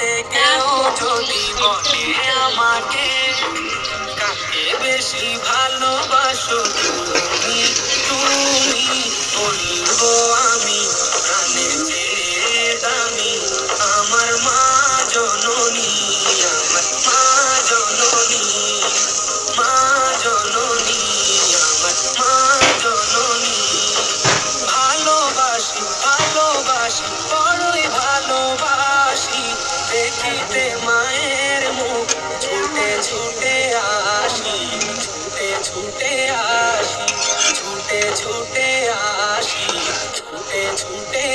বলতে কেউ যদি বলে আমাকে কাকে বেশি ভালোবাসো তুমি? ছুটে আসি, ছুটে ছুটে আসি, ছুটে ছুটে আসি, ছুটে ছুটে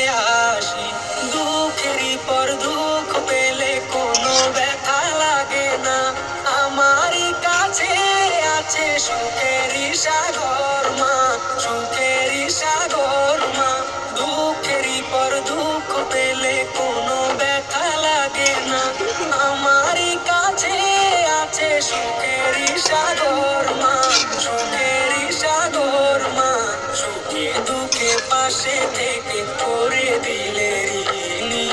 আসি। দুঃখেরই পর দুঃখ পেলে কোনো ব্যথা লাগে না। আমারই কাছে আছে সুখেরই সাগর আছে সুখেরই সাগর মা সুখেরই সাগর মা সুখে দুঃখে পাশে থেকে করে দিলে ঋণী।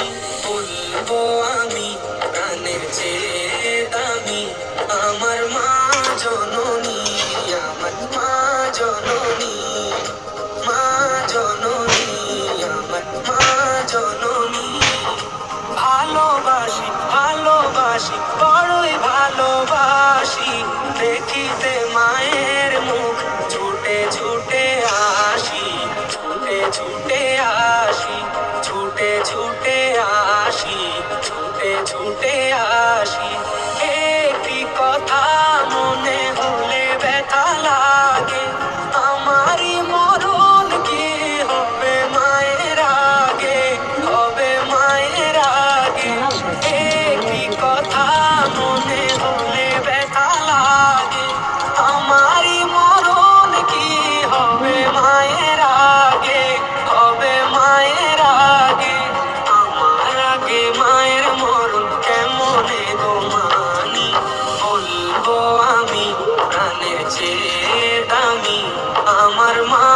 বলব আমি প্রাণের চেয়ে দামি, আমার মা জননী, আমার মা জননী মা জননী, আমার মা জননী। ভালোবাসি ভালোবাসি ছুটে ছুটে আমি প্রাণের চেয়ে দামি আমার মা